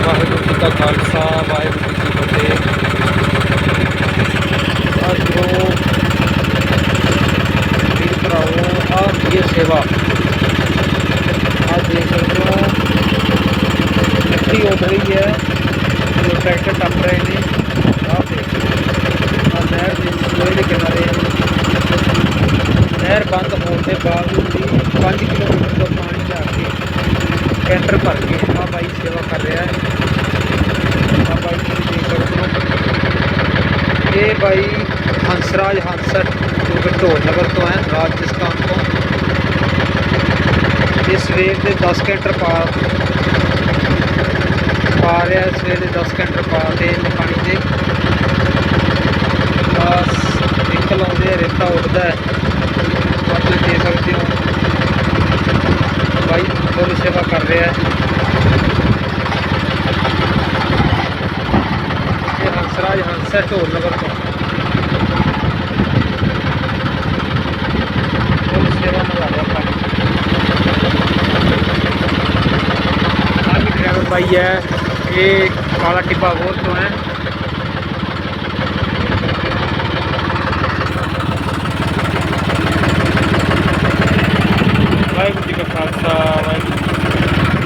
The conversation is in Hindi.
ਵਾਹਿਗੁਰੂ ਜੀ ਕਾ ਖਾਲਸਾ ਵਾਹਿਗੁਰੂ ਜੀ ਕੀ ਫਤਿਹ ਸਾਧੂ ਵੀਰ ਭਰਾਵੋ ਆ ਇਹ ਸੇਵਾ ਆ ਦੇਖ ਸਕਦੇ ਹੋ ਮਿੱਟੀ ਉੱਡ ਰਹੀ ਹੈ ਜੋ ਟਰੈਕਟਰ ਟੱਪ ਰਹੇ ਨੇ ਆਹ ਦੇਖ ਆ ਨਹਿਰ ਦੇ ਲੋਹੇ ਦੇ ਕਿਨਾਰੇ ਨਹਿਰ ਬੰਦ ਹੋਣ ਦੇ ਬਾਵਜੂਦ ਵੀ 5 ਕਿਲੋਮੀਟਰ ਤੋਂ ਪਾਣੀ ਲਿਆ ਕੇ ਕੈਂਟਰ ਭਰ ਕੇ ਆ ਬਾਈ ਸੇਵਾ ਕਰ ਰਿਹਾ ਇਹ ਬਾਈ ਹੰਸਰਾਜ ਹੰਸਰ ਜੋ ਕਿ ਢੋਲ ਨਗਰ ਤੋਂ ਹੈ ਰਾਜਸਥਾਨ ਤੋਂ। ਇਹ ਸਵੇਰ ਦੇ 10 ਕੈਂਟਰ ਪਾ ਪਾ ਰਿਹਾ ਸਵੇਰ ਦੇ 10 ਕੈਂਟਰ ਪਾ ਦੇ ਪਾਣੀ ਦੇ ਬਸ ਨਿਕਲ ਆਉਂਦੇ ਆ, ਰੇਤਾ ਉੱਡਦਾ ਹੈ। ਆਹ ਤੁਸੀਂ ਦੇਖ ਸਕਦੇ ਹੋ। ਬਾਈ ਫੁੱਲ ਸੇਵਾ ਕਰ ਰਿਹਾ ਹੈ। सर चोर नगर चौक ड्राइवर भाई है, ये काला टिब्बा बहुत तो है। वाहगुरु जी का खालसा, वाहगुरु